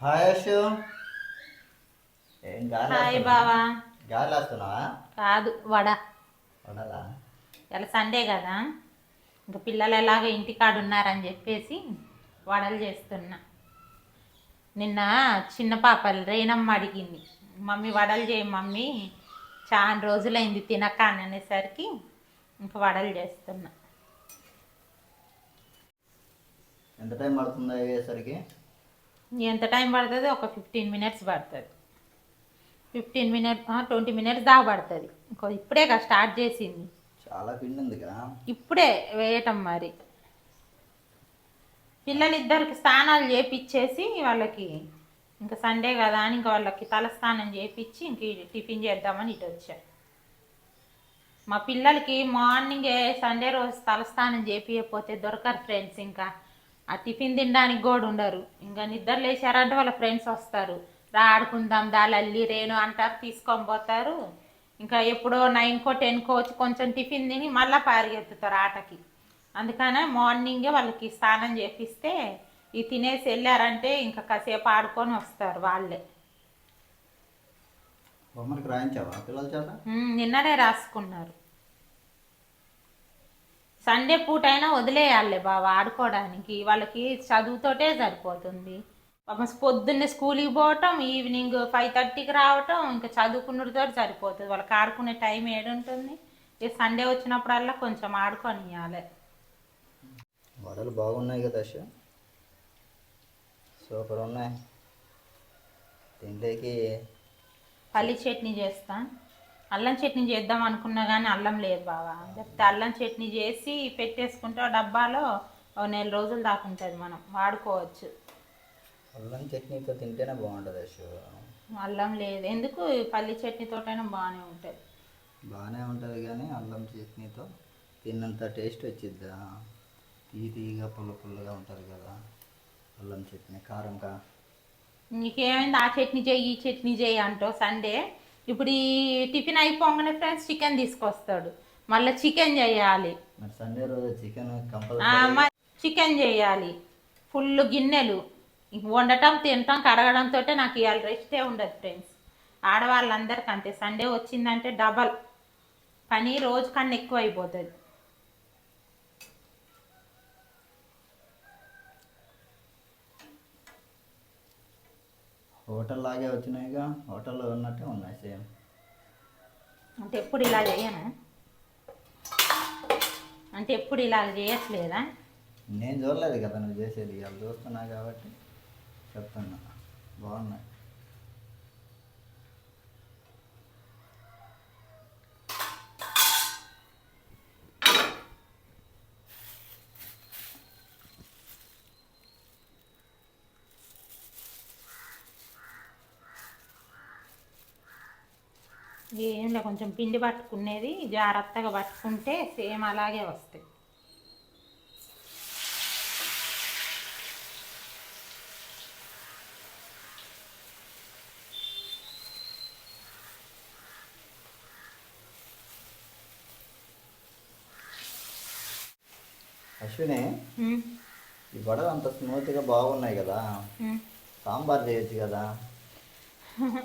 Hi Ashu ఏం hi? బావా. గాలి వస్తున్నావా? కాదు వడ. వడలా? ఇలా సండే కదా. ఇంకా పిల్లలు ఎలాగో ఇంటికాడ ఉన్నారని చెప్పేసి వడలు చేస్తున్నా. నిన్న చిన్న పాప రేనమ్మ అడిగింది మమ్మీ వడలు చేయి మమ్మీ చాలా రోజులైంది తినక అని అనేసరికి ఇంకా వడలు చేస్తున్నా. ఎంత టైం పడుతుందో అయ్యేసరికి? ఎంత టైం పడుతుంది? ఒక ఫిఫ్టీన్ మినిట్స్ పడుతుంది. ఫిఫ్టీన్ మినిట్స్ ట్వంటీ మినిట్స్ దాకా పడుతుంది. ఇంకో ఇప్పుడే కదా స్టార్ట్ చేసింది. చాలా పిండి ఉందిగా ఇప్పుడే వేయటం మరి. పిల్లలిద్దరికి స్నానాలు చేపిచ్చేసి వాళ్ళకి ఇంకా సండే కదా అని ఇంకా వాళ్ళకి తలస్నానం చేపించి ఇంక టిఫిన్ చేద్దామని ఇటు వచ్చా. మా పిల్లలకి మార్నింగే సండే రోజు తలస్నానం చేపియకపోతే దొరకరు ఫ్రెండ్స్ ఇంకా. ఆ టిఫిన్ తినడానికి కూడా ఉండరు. ఇంకా నిద్ర లేచారంటే వాళ్ళ ఫ్రెండ్స్ వస్తారు. రా ఆడుకుందాం దాలల్లి రేణు అంటారు తీసుకొని పోతారు. ఇంకా ఎప్పుడో నైన్కో టెన్కో వచ్చి కొంచెం టిఫిన్ తిని మళ్ళీ పరిగెత్తుతారు ఆటకి. అందుకనే మార్నింగే వాళ్ళకి స్నానం చేపిస్తే ఈ తినేసి వెళ్ళారంటే ఇంకా కాసేపు ఆడుకొని వస్తారు వాళ్ళే. నిన్ననే రాసుకున్నారు. సండే పూట అయినా వదిలేయాలి బావ ఆడుకోవడానికి. వాళ్ళకి చదువుతోటే సరిపోతుంది. పాపం పొద్దున్నే స్కూల్కి పోవటం ఈవినింగ్ ఫైవ్ థర్టీకి రావటం ఇంకా చదువుకున్నతో సరిపోతుంది. వాళ్ళకి ఆడుకునే టైం ఏడుంటుంది. ఈ సండే వచ్చినప్పుడల్లా కొంచెం ఆడుకొని ఇవ్వాలి వడలు బాగున్నాయి కదా సూపర్ ఉన్నాయి. తింటేకి పల్లి చట్నీ చేస్తా అల్లం చట్నీ చేద్దాం అనుకున్నా కానీ అల్లం లేదు బావా. చెప్తే అల్లం చట్నీ చేసి పెట్టేసుకుంటే ఆ డబ్బాలో ఒక నెల రోజులు దాకా ఉంటుంది మనం వాడుకోవచ్చు. అల్లం చట్నీతో తింటేనే బాగుంటుంది అల్లం లేదు. ఎందుకు? పల్లి చట్నీతోటైనా బాగానే ఉంటుంది. బాగానే ఉంటుంది కానీ అల్లం చట్నీతో తిన్నంత టేస్ట్ వచ్చిద్దా? తీ తీగా పుల్ల పుల్లగా ఉంటుంది కదా అల్లం చట్నీ. కారం కా నీకేమైంది? ఆ చట్నీ చెయ్యి ఈ చట్నీ చెయ్యి అంటావు. సండే ఇప్పుడు ఈ టిఫిన్ అయిపోగానే ఫ్రెండ్స్ చికెన్ తీసుకొస్తాడు. మళ్ళీ చికెన్ చేయాలి. మరి సండే రోజు చికెన్ చేయాలి. ఫుల్ గిన్నెలు. వండటం తినటం కడగడంతో నాకు ఇవాళ రెస్టే ఉండదు ఫ్రెండ్స్. ఆడవాళ్ళందరికీ అంతే సండే వచ్చిందంటే డబల్. పని రోజు కన్నా ఎక్కువ అయిపోతుంది హోటల్ లాగే వచ్చినాయిగా హోటల్లో ఉన్నట్టే ఉన్నాయి సేమ్. అంటే ఎప్పుడు ఇలా చేయను? అంటే ఎప్పుడు ఇలా చేయట్లేదా? నేను చూడలేదు కదా నువ్వు చేసేది ఇవాళ చూస్తున్నా కాబట్టి చెప్తున్నా. బాగున్నాయి. ఏంలే కొంచెం పిండి పట్టుకునేది జాగ్రత్తగా పట్టుకుంటే సేమ్ అలాగే వస్తాయి. అశ్విని ఈ వడలు అంత స్మూత్గా బాగున్నాయి కదా. సాంబార్ చేయొచ్చు కదా.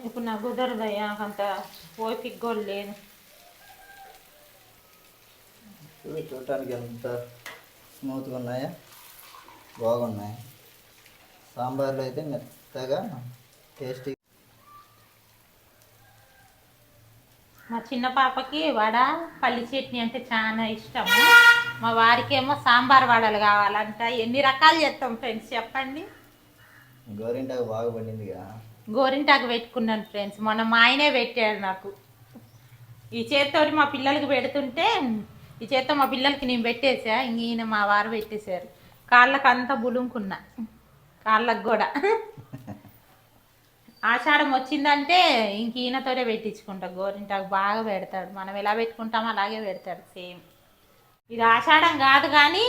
ఇప్పుడు నాకు కుదరదయ్యా అంత ఓపిక కూడా లేదు చూడు చూడటానికి ఎంత స్మూత్గా ఉన్నాయా? బాగున్నాయి. సాంబార్లో అయితే మెత్తగా టేస్టీ. మా చిన్న పాపకి వడ పల్లి చట్నీ అంటే చాలా ఇష్టం మా వారికేమో సాంబార్ వడలు కావాలంట. ఎన్ని రకాలు చేస్తాం ఫ్రెండ్స్ చెప్పండి? గోరింటాకు బాగా పండిందిగా. గోరింటాకు పెట్టుకున్నాను ఫ్రెండ్స్. మొన్న మా ఆయనే పెట్టాడు నాకు. ఈ చేత్తోటి మా పిల్లలకి పెడుతుంటే ఈ చేత్తో మా పిల్లలకి నేను పెట్టేసా ఇంక ఈయన మా వారు పెట్టేశారు. కాళ్ళకు అంతా బులుంకున్నా. కాళ్ళకు కూడా. ఆషాఢం వచ్చిందంటే ఇంక ఈయనతోనే పెట్టించుకుంటా. గోరింటాకు బాగా పెడతాడు. మనం ఎలా పెట్టుకుంటామో అలాగే పెడతాడు సేమ్. ఇది ఆషాఢం కాదు కానీ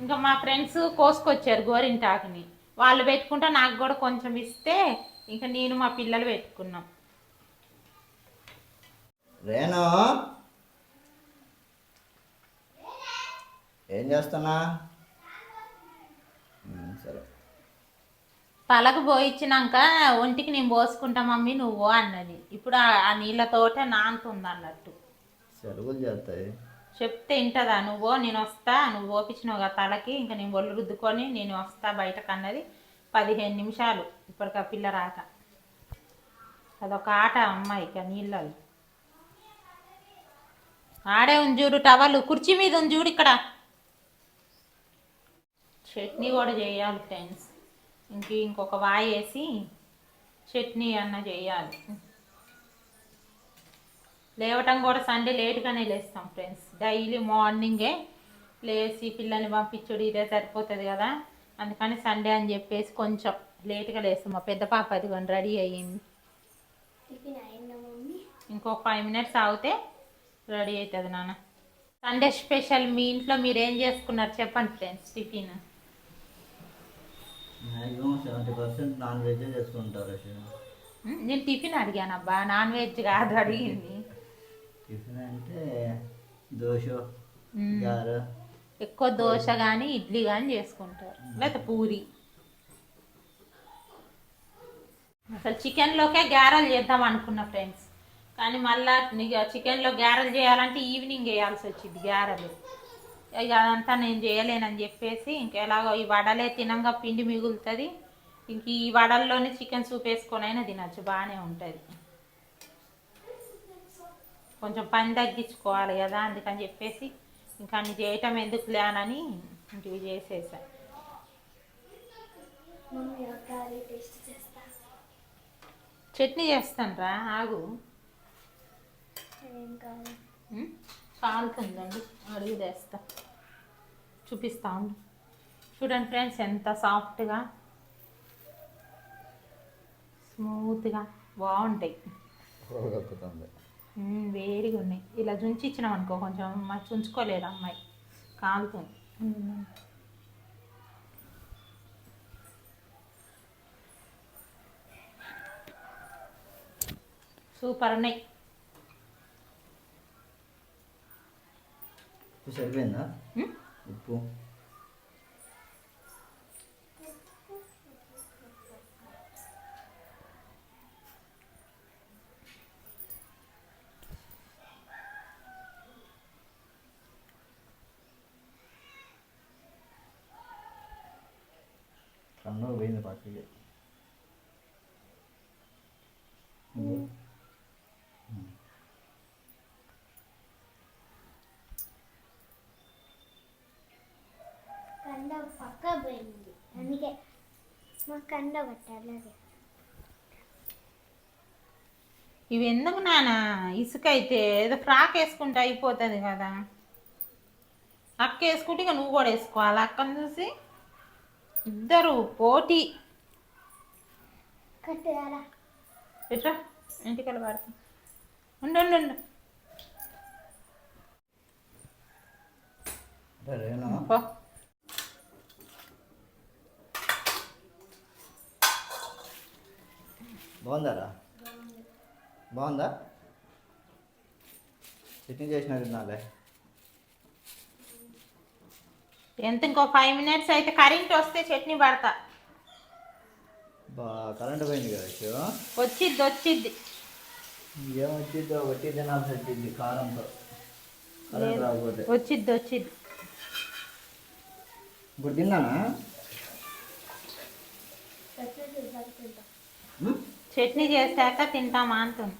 ఇంకా మా ఫ్రెండ్స్ కోసుకొచ్చారు గోరింటాకుని. వాళ్ళు పెట్టుకుంటే నాకు కూడా కొంచెం ఇస్తే ఇంకా నేను మా పిల్లలు పెట్టుకున్నాం. రేణు! ఏం చేస్తున్నా? సరే. తలకు పోయించినాక ఒంటికి నేను పోసుకుంటా మమ్మీ నువ్వు అన్నది. ఇప్పుడు ఆ- నీళ్ళతోటే నానుతుంది అన్నట్టు. సెలవులు చేస్తాయి. చెప్తే వింటదా నువ్వు నేను వస్తా. నువ్వు ఓపించినావు కదా తలకి. ఇంకా నేను ఒళ్ళు రుద్దుకొని నేను వస్తా బయటకు అన్నది పదిహేను నిమిషాలు ఇప్పటికి ఆ పిల్ల రాక. అదొక ఆట అమ్మాయికి ఆ నీళ్ళలో ఆడే ఉంది చూడు టవల్ కుర్చీ మీద ఉంది చూడు ఇక్కడ. చట్నీ కూడా చేయాలి ఫ్రెండ్స్. ఇంక ఇంకొక వాయి వేసి చట్నీ అన్న చేయాలి. లేవటం కూడా సండే లేట్గానే లేస్తాం ఫ్రెండ్స్. డైలీ మార్నింగే లేచి పిల్లల్ని పంపించుడు ఇదే సరిపోతుంది కదా. అందుకని సండే అని చెప్పేసి కొంచెం లేట్గా లేస్తాం. మా పెద్ద పాప అది కొన్ని రెడీ అయ్యింది. ఇంకో ఫైవ్ మినిట్స్ ఆగితే రెడీ అవుతుంది నాన్న. సండే స్పెషల్ మీ ఇంట్లో మీరు ఏం చేసుకున్నారు చెప్పండి ఫ్రెండ్స్ టిఫిన్. నాన్ టిఫిన్ అడిగాను అబ్బా. నాన్ వెజ్ కాదు అడిగింది. టిఫిన్ అంటే దోశ ఎక్కువ దోశ కానీ ఇడ్లీ కానీ చేసుకుంటారు. లేకపోతే పూరి. అసలు చికెన్లోకే గ్యారెలు చేద్దాం అనుకున్నా ఫ్రెండ్స్ కానీ మళ్ళా చికెన్లో గ్యారెలు చేయాలంటే ఈవినింగ్ వేయాల్సి వచ్చింది గ్యారెలు ఇక అదంతా నేను చేయలేనని చెప్పేసి ఇంకా ఎలాగో ఈ వడలే తినంగా పిండి మిగులుతుంది. ఇంక ఈ వడల్లోనే చికెన్ సూప్ వేసుకొని అయినా తినచ్చు బాగానే ఉంటుంది. కొంచెం పని తగ్గించుకోవాలి కదా అందుకని చెప్పేసి ఇంకా అన్ని చేయటం ఎందుకు లేనని ఇంక ఇవి చేసేసా చట్నీ చేస్తాను రా ఆగు? కాలుతుందండి అడుగు తెస్తా. చూపిస్తా ఉండు. చూడండి ఫ్రెండ్స్ ఎంత సాఫ్ట్గా స్మూత్గా బాగుంటాయి వేడిగా ఉన్నాయి. ఇలా జుంచి ఇచ్చినాం అనుకో కొంచెం మరి చుంచుకోలేదు అమ్మాయి? కాలుతుంది. సూపర్ ఉన్నాయి. సరిపోయిందా? ఉప్పు. పక్కకి కండ పక్క పోయింది. అందుకే మా కండ పట్టాలి ఇవి ఎందుకు నాన్న ఇసుక అయితే ఏదో ఫ్రాక్ వేసుకుంటే అయిపోతుంది కదా. అక్క వేసుకుంటే ఇక నువ్వు కూడా వేసుకోవాలి అక్కను చూసి ఇద్దరు పోటీ. ఎట్రా ఇంటికి పడుతుంది ఉండు ఉండు ఉండు. బాగుందారా? బాగుందా? చట్నీ చేసిన తినాలే ఎంత ఇంకో ఫైవ్ మినిట్స్ అయితే కరెంట్ వస్తే చట్నీ పడతా. బా కరెంట్ పోయింది కదా శివ వచ్చిద్ది వచ్చిద్ది. ఏమొచ్చిందో వట్టి తినాల్సి వచ్చింది కారంతో. కరెంట్ రాకపోతే. వచ్చిద్ది వచ్చిద్ది. ఇప్పుడు తిన్నానా? చట్నీ చేశాక తింటామా అంటుంది.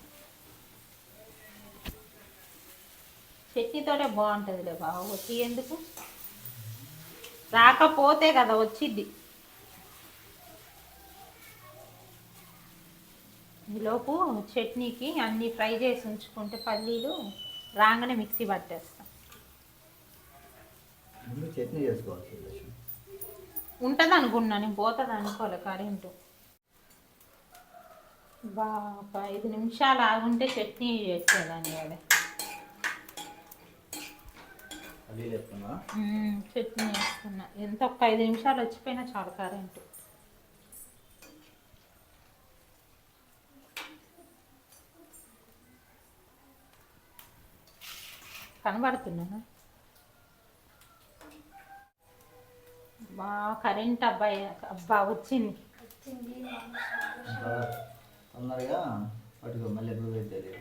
చట్నీతోటే బాగుంటుందిలే బావ వచ్చి ఎందుకు? రాకపోతే కదా వచ్చిద్ది. ఈలోపు చట్నీకి అన్నీ ఫ్రై చేసి ఉంచుకుంటే పల్లీలు రాగానే మిక్సీ పట్టేస్తాం. చట్నీ. ఉంటుంది అనుకున్నా నేను పోతుంది అనుకోలే కరెంటు. బా ఒక ఐదు నిమిషాలు ఆగుంటే చట్నీ చేసేదాన్ని కదా పల్లీలు వేసుకున్నా మ్మ్, చట్నీ వేస్తున్నా ఎంత? ఒక ఐదు నిమిషాలు వచ్చిపోయినా చాలు కరెంటు. కనబడుతున్నానా బా కరెంట్ అబ్బాయి అబ్బా వచ్చింది. తొందరగా పట్టుకో మళ్ళీ ఎప్పుడు పెట్టేది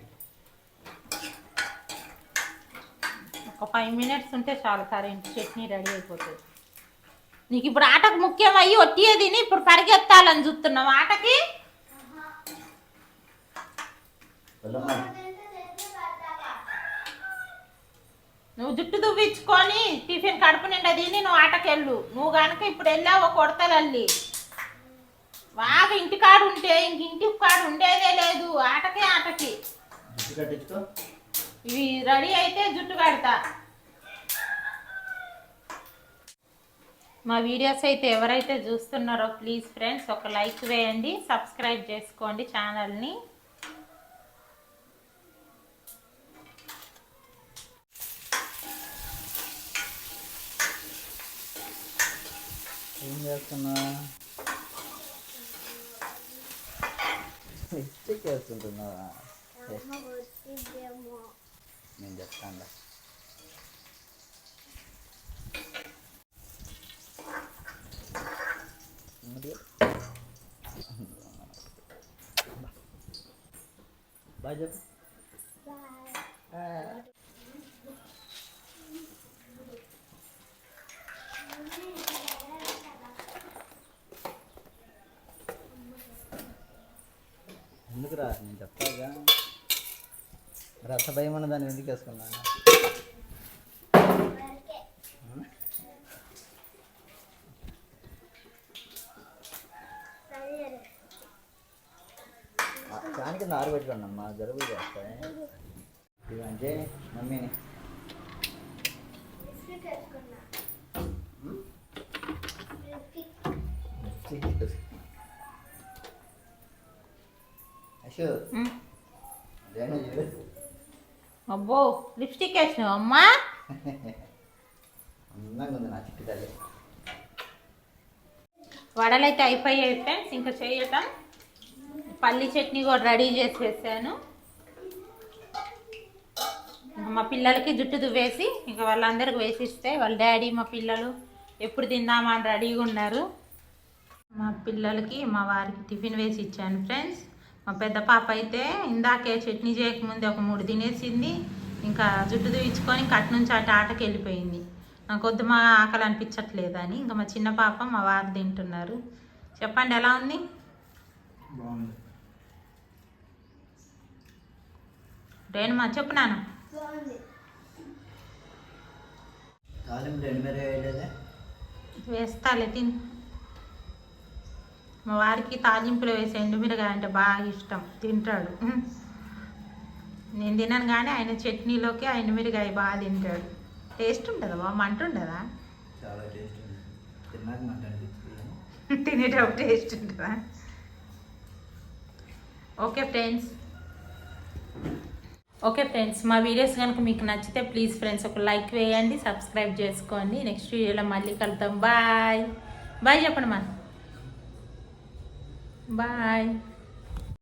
ఒక ఫైవ్ మినిట్స్ ఉంటే చాలు సరే ఇంటి చట్నీ రెడీ అయిపోతుంది. నీకు ఇప్పుడు ఆటకు ముఖ్యం అయ్యి తిని ఇప్పుడు పరిగెత్తాలని చూస్తున్నావు ఆటకి? నువ్వు జుట్టు దువ్వించుకొని టిఫిన్ కడుపు నిండా తిని నువ్వు ఆటకెళ్ళు. నువ్వు కనుక ఇప్పుడు వెళ్ళావు కొడతలల్లి. బాగా ఇంటికాడు ఉంటే ఇంక ఇంటి కాడు ఉండేదే లేదు. ఆటకే ఆటకి. ఇవి రెడీ అయితే జుట్టు కడతా. మా వీడియోస్ అయితే ఎవరైతే చూస్తున్నారో ప్లీజ్ ఫ్రెండ్స్ ఒక లైక్ వేయండి సబ్స్క్రైబ్ చేసుకోండి ఛానల్ని. ఏం చేస్తున్నా? వేస్తుంటున్నావా అమ్మ వచ్చిందేమో నేను చెప్తాను బాయ్ చెప్పు బాయ్ ఎందుకు రా నేను చెప్తాగా రస భయం అన్న దాన్ని ఎందుకు వేసుకున్నాను దాని కింద ఆరు పెట్టుకోండి అమ్మా జరుగు చేస్తాయి మమ్మీని బిస్కెట్ వేసుకున్నా బిస్కెట్ అశు ఉమ్. అదేనా చూడు అబ్బో లిప్స్టిక్ వేసినావు అమ్మా. అందంగా ఉంది నా చిట్టి తల్లి వడలైతే అయిపోయాయి ఫ్రెండ్స్ ఇంకా చేయటం. పల్లి చట్నీ కూడా రెడీ చేసి వేసాను. మా పిల్లలకి జుట్టు దువ్వేసి ఇంకా వాళ్ళందరికి వేసిస్తే వాళ్ళ డాడీ మా పిల్లలు ఎప్పుడు తిందామా అని రెడీగా ఉన్నారు. మా పిల్లలకి మా వారికి టిఫిన్ వేసి ఇచ్చాను ఫ్రెండ్స్ మా పెద్ద పాప అయితే ఇందాకే చట్నీ చేయకముందే ఒక మూడు తినేసింది. ఇంకా జుట్టు దువ్వించుకొని ఇంకా అటు నుంచి అటు ఆటకి వెళ్ళిపోయింది. నాకు వద్దు మా ఆకలి అనిపించట్లేదని ఇంకా మా చిన్న పాప మా వారు తింటున్నారు. చెప్పండి ఎలా ఉంది? బాగుంది. రేణుమా చెప్పు నాన్న. వేస్తాలే తిని. మా వారికి తాలింపులో వేసే ఎండుమిరగాయ అంటే బాగా ఇష్టం. తింటాడు. నేను తినను కానీ ఆయన చట్నీలోకి ఆ ఎండుమిరగాయ బాగా తింటాడు. టేస్ట్ ఉంటుందా బాగా మంట ఉంటుందా తినేటప్పుడు టేస్ట్ ఉంటుందా ఓకే ఫ్రెండ్స్. ఓకే ఫ్రెండ్స్ మా వీడియోస్ కనుక మీకు నచ్చితే ప్లీజ్ ఫ్రెండ్స్ ఒక లైక్ వేయండి సబ్స్క్రైబ్ చేసుకోండి. నెక్స్ట్ వీడియోలో మళ్ళీ కలుద్దాం. బాయ్. బాయ్ చెప్పండి మా బాయ్